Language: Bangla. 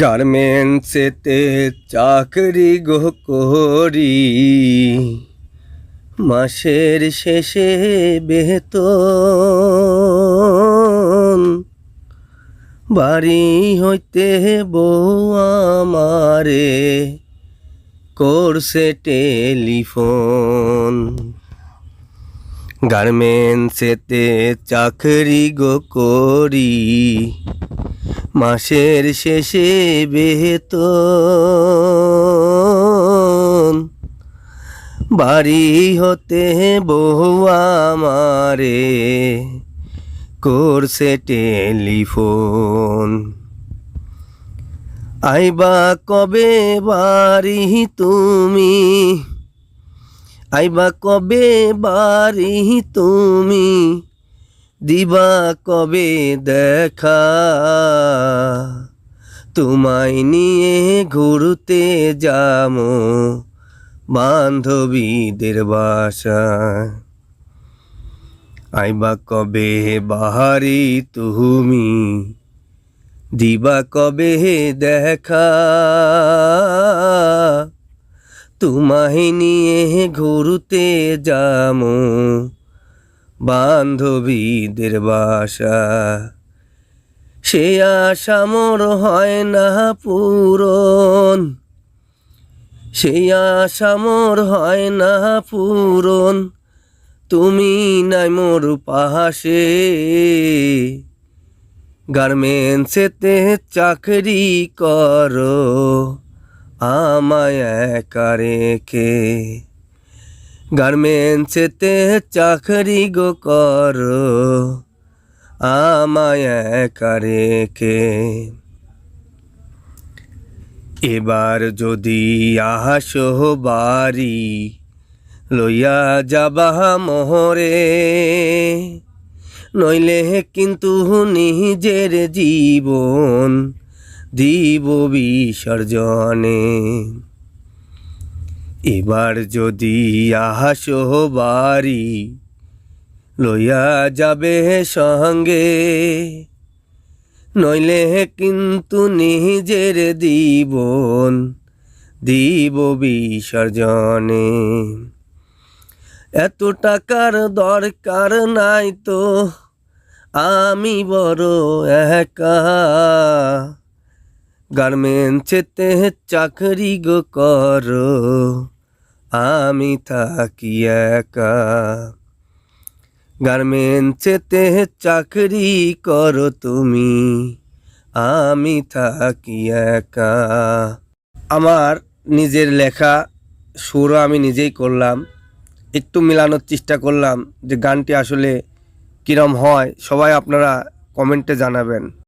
গার্মেন্টসেতে চাকরি গো করি। মাসের শেষে বেতন। বাড়ি হইতে বউ আমারে করছে টেলিফোন। গার্মেন্টসেতে চাকরি গো করি। মাসের শেষে বেতন বাড়ি হতে বহু আমারে করছে টেলিফোন। আইবা কবে বাড়ি তুমি? আইবা কবে বাড়ি তুমি? দিবা কবে দেখা? তোমায় নিয়ে ঘুরতে যামো বান্ধবীদের বাসা আইবা কবে বাহারি তুমি? দিবা কবে দেখা? তোমায় নিয়ে ঘুরতে যামো বান্ধবীদের বাসা। সে আশা মোর হয় না পূরণ। সে আশা মোর হয় না পূরণ। তুমি নাই মোর পাশে। গার্মেন্টসেতে চাকরি করো, আমায় একা রেখে। গার্মেন্টসেতে চাকরি গো করো আমায় একা এবার যদি আসো বাড়ি লইয়া যাবা মোহরে নইলে কিন্তু নিজের জীবন দিব বিসর্জনে এবার যদি আসো বাড়ি, লইয়া যাবে সঙ্গে। নইলে কিন্তু নিজের জীবন দিব বিসর্জনে। এত টাকার দরকার নাই তো, আমি বড় একা। গার্মেন্টসেতে চাকরি গো করো আমি থাকি একা। গার্মেন্টসেতে চাকরি করো তুমি, আমি থাকি একা। আমার নিজের লেখা সুরও আমি নিজেই করলাম, একটু মেলানোর চেষ্টা করলাম যে গানটি আসলে কিরম হয়, সবাই আপনারা কমেন্টে জানাবেন।